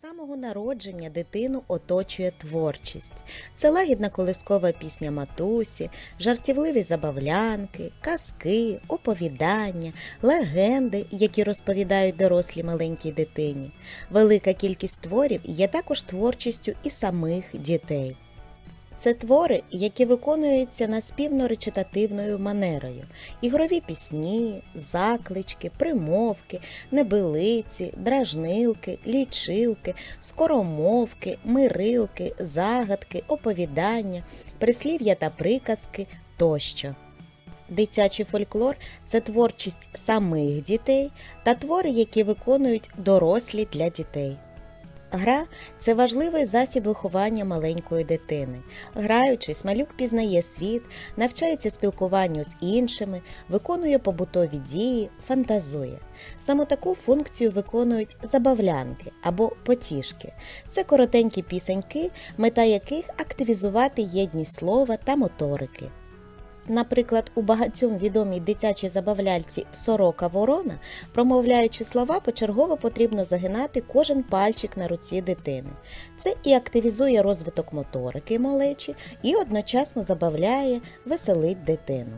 самого народження дитину оточує творчість. Це лагідна колискова пісня матусі, жартівливі забавлянки, казки, оповідання, легенди, які розповідають дорослі маленькій дитині. Велика кількість творів є також творчістю і самих дітей. Це твори, які виконуються наспівно-речитативною манерою, ігрові пісні, заклички, примовки, небилиці, дражнилки, лічилки, скоромовки, мирилки, загадки, оповідання, прислів'я та приказки тощо. Дитячий фольклор це творчість самих дітей та твори, які виконують дорослі для дітей. Гра це важливий засіб виховання маленької дитини. Граючись, малюк пізнає світ, навчається спілкуванню з іншими, виконує побутові дії, фантазує. Саме таку функцію виконують забавлянки або потішки. Це коротенькі пісеньки, мета яких активізувати єдність слова та моторики. Наприклад, у багатьом відомій дитячій забавляльці Сорока Ворона, промовляючи слова, почергово потрібно загинати кожен пальчик на руці дитини. Це і активізує розвиток моторики малечі, і одночасно забавляє, веселить дитину.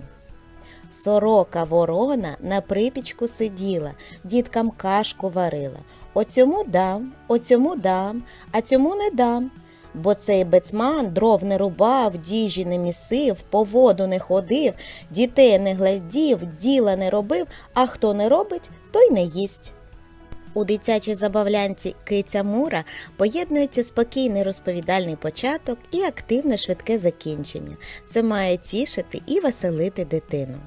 Сорока ворона на припічку сиділа, діткам кашку варила. Оцьому дам, оцьому дам, а цьому не дам. Бо цей бецман дров не рубав, діжі не місив, по воду не ходив, дітей не глядів, діла не робив, а хто не робить, той не їсть. У дитячій забавлянці Киця Мура поєднується спокійний розповідальний початок і активне швидке закінчення. Це має тішити і веселити дитину.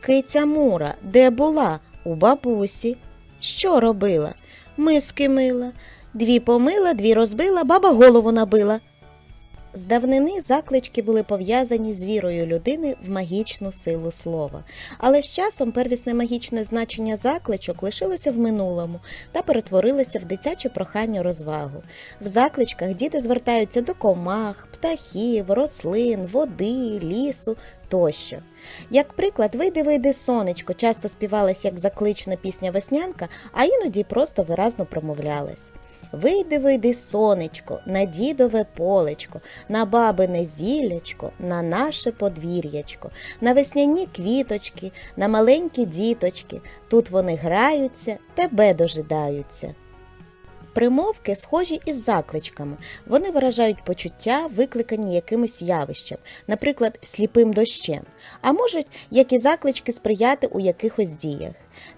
Киця Мура, де була? У бабусі. Що робила? Миски мила. Дві помила, дві розбила, баба голову набила. З давнини заклички були пов'язані з вірою людини в магічну силу слова. Але з часом первісне магічне значення закличок лишилося в минулому та перетворилося в дитяче прохання розвагу. В закличках діти звертаються до комах, птахів, рослин, води, лісу тощо. Як приклад, вийди, вийди сонечко часто співалась як заклична пісня веснянка, а іноді просто виразно промовлялась. Вийди, вийди, сонечко, на дідове полечко, на бабине зіллячко, на наше подвір'ячко, на весняні квіточки, на маленькі діточки. Тут вони граються, тебе дожидаються. Примовки схожі із закличками. Вони виражають почуття, викликані якимось явищем, наприклад, сліпим дощем, а можуть, як і заклички, сприяти у якихось діях.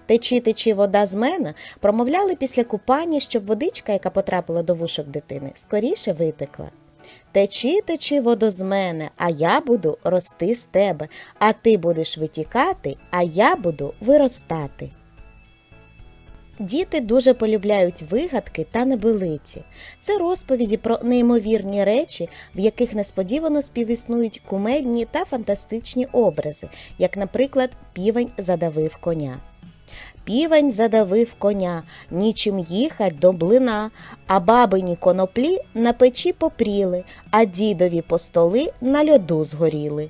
Течі, течі вода з мене промовляли після купання, щоб водичка, яка потрапила до вушок дитини, скоріше витекла. Течі, течі водо з мене, а я буду рости з тебе, а ти будеш витікати, а я буду виростати. Діти дуже полюбляють вигадки та небилиці. Це розповіді про неймовірні речі, в яких несподівано співіснують кумедні та фантастичні образи, як, наприклад, півень задавив коня. Півень задавив коня, нічим їхать до блина, а бабині коноплі на печі попріли, а дідові постоли на льоду згоріли.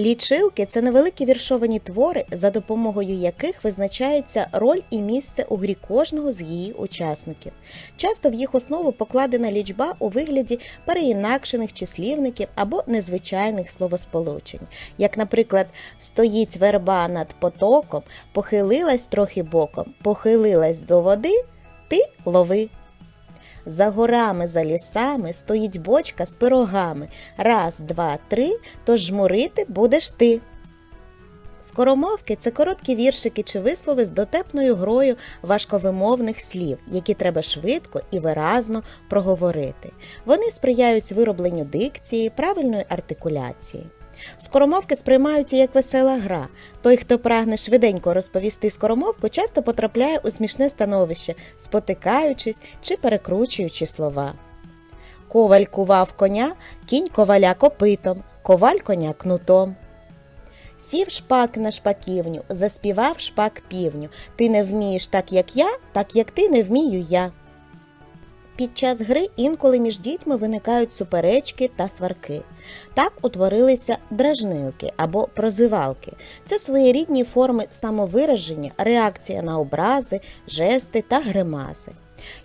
Лічилки це невеликі віршовані твори, за допомогою яких визначається роль і місце у грі кожного з її учасників. Часто в їх основу покладена лічба у вигляді переінакшених числівників або незвичайних словосполучень, як, наприклад, стоїть верба над потоком, похилилась трохи боком, похилилась до води, ти лови. За горами, за лісами стоїть бочка з пирогами. Раз, два, три, тож жмурити будеш ти. Скоромовки це короткі віршики чи вислови з дотепною грою важковимовних слів, які треба швидко і виразно проговорити. Вони сприяють виробленню дикції, правильної артикуляції. Скоромовки сприймаються як весела гра. Той, хто прагне швиденько розповісти скоромовку, часто потрапляє у смішне становище, спотикаючись чи перекручуючи слова. Коваль кував коня, кінь коваля копитом, коваль коня кнутом. Сів шпак на шпаківню, заспівав шпак півню. Ти не вмієш так, як я, так як ти не вмію я. Під час гри інколи між дітьми виникають суперечки та сварки. Так утворилися дражнилки або прозивалки. Це своєрідні форми самовираження, реакція на образи, жести та гримаси.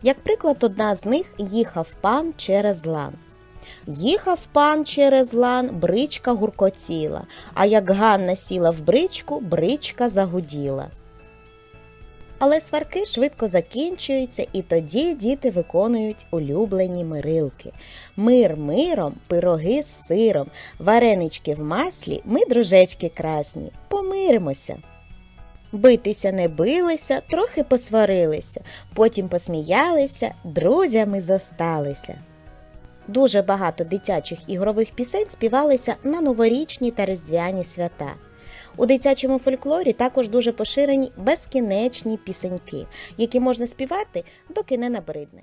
Як приклад, одна з них їхав пан через лан. Їхав пан через лан, бричка гуркотіла, а як Ганна сіла в бричку, бричка загуділа. Але сварки швидко закінчуються, і тоді діти виконують улюблені мирилки. Мир миром, пироги з сиром, варенички в маслі, ми дружечки красні. Помиримося. Битися не билися, трохи посварилися, потім посміялися, друзями зосталися. Дуже багато дитячих ігрових пісень співалися на новорічні та різдвяні свята. У дитячому фольклорі також дуже поширені безкінечні пісеньки, які можна співати, доки не набридне.